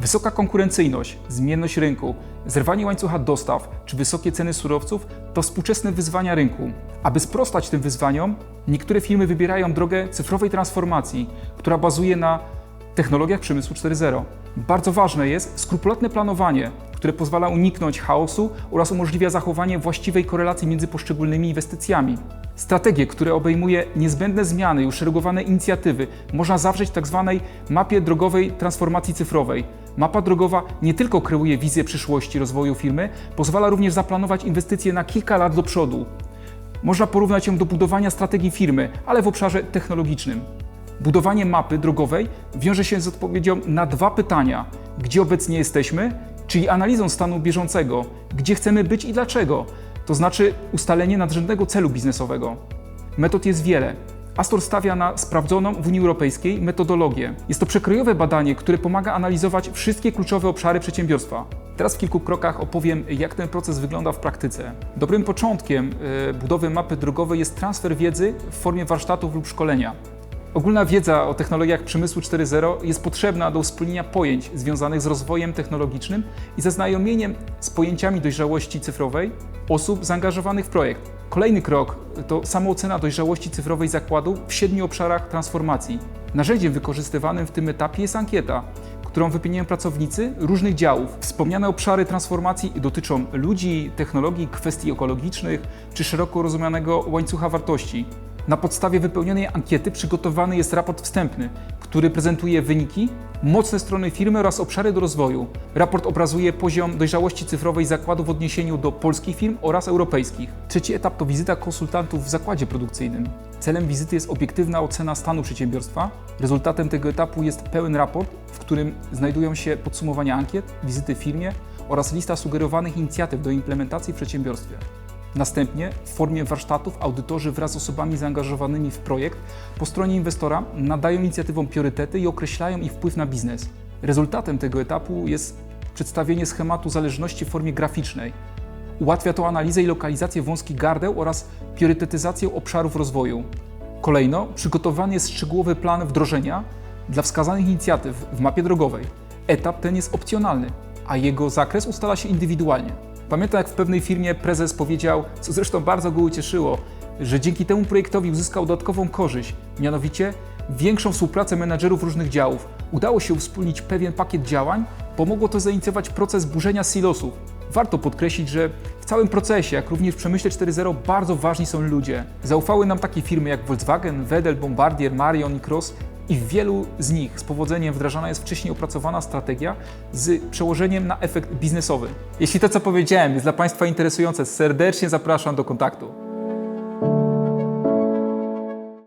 Wysoka konkurencyjność, zmienność rynku, zerwanie łańcucha dostaw czy wysokie ceny surowców to współczesne wyzwania rynku. Aby sprostać tym wyzwaniom, niektóre firmy wybierają drogę cyfrowej transformacji, która bazuje na technologiach przemysłu 4.0. Bardzo ważne jest skrupulatne planowanie, które pozwala uniknąć chaosu oraz umożliwia zachowanie właściwej korelacji między poszczególnymi inwestycjami. Strategie, które obejmuje niezbędne zmiany i uszeregowane inicjatywy, można zawrzeć w tzw. mapie drogowej transformacji cyfrowej. Mapa drogowa nie tylko kreuje wizję przyszłości rozwoju firmy, pozwala również zaplanować inwestycje na kilka lat do przodu. Można porównać ją do budowania strategii firmy, ale w obszarze technologicznym. Budowanie mapy drogowej wiąże się z odpowiedzią na dwa pytania: gdzie obecnie jesteśmy, czyli analizą stanu bieżącego, gdzie chcemy być i dlaczego, to znaczy ustalenie nadrzędnego celu biznesowego. Metod jest wiele. Astor stawia na sprawdzoną w Unii Europejskiej metodologię. Jest to przekrojowe badanie, które pomaga analizować wszystkie kluczowe obszary przedsiębiorstwa. Teraz w kilku krokach opowiem, jak ten proces wygląda w praktyce. Dobrym początkiem e, budowy mapy drogowej jest transfer wiedzy w formie warsztatów lub szkolenia. Ogólna wiedza o technologiach przemysłu 4.0 jest potrzebna do uspólnienia pojęć związanych z rozwojem technologicznym i zaznajomieniem z pojęciami dojrzałości cyfrowej osób zaangażowanych w projekt. Kolejny krok to samoocena dojrzałości cyfrowej zakładu w siedmiu obszarach transformacji. Narzędziem wykorzystywanym w tym etapie jest ankieta, którą wypełniają pracownicy różnych działów. Wspomniane obszary transformacji dotyczą ludzi, technologii, kwestii ekologicznych czy szeroko rozumianego łańcucha wartości. Na podstawie wypełnionej ankiety przygotowany jest raport wstępny, który prezentuje wyniki, mocne strony firmy oraz obszary do rozwoju. Raport obrazuje poziom dojrzałości cyfrowej zakładu w odniesieniu do polskich firm oraz europejskich. Trzeci etap to wizyta konsultantów w zakładzie produkcyjnym. Celem wizyty jest obiektywna ocena stanu przedsiębiorstwa. Rezultatem tego etapu jest pełen raport, w którym znajdują się podsumowania ankiet, wizyty w firmie oraz lista sugerowanych inicjatyw do implementacji w przedsiębiorstwie. Następnie w formie warsztatów audytorzy wraz z osobami zaangażowanymi w projekt po stronie inwestora nadają inicjatywom priorytety i określają ich wpływ na biznes. Rezultatem tego etapu jest przedstawienie schematu zależności w formie graficznej. Ułatwia to analizę i lokalizację wąskich gardeł oraz priorytetyzację obszarów rozwoju. Kolejno przygotowany jest szczegółowy plan wdrożenia dla wskazanych inicjatyw w mapie drogowej. Etap ten jest opcjonalny, a jego zakres ustala się indywidualnie. Pamiętam, jak w pewnej firmie prezes powiedział, co zresztą bardzo go ucieszyło, że dzięki temu projektowi uzyskał dodatkową korzyść, mianowicie większą współpracę menedżerów różnych działów. Udało się wspólnić pewien pakiet działań, pomogło to zainicjować proces burzenia silosów. Warto podkreślić, że w całym procesie, jak również w przemyśle 4.0, bardzo ważni są ludzie. Zaufały nam takie firmy jak Volkswagen, Wedel, Bombardier, Marion i Cross i w wielu z nich z powodzeniem wdrażana jest wcześniej opracowana strategia z przełożeniem na efekt biznesowy. Jeśli to, co powiedziałem, jest dla Państwa interesujące, serdecznie zapraszam do kontaktu.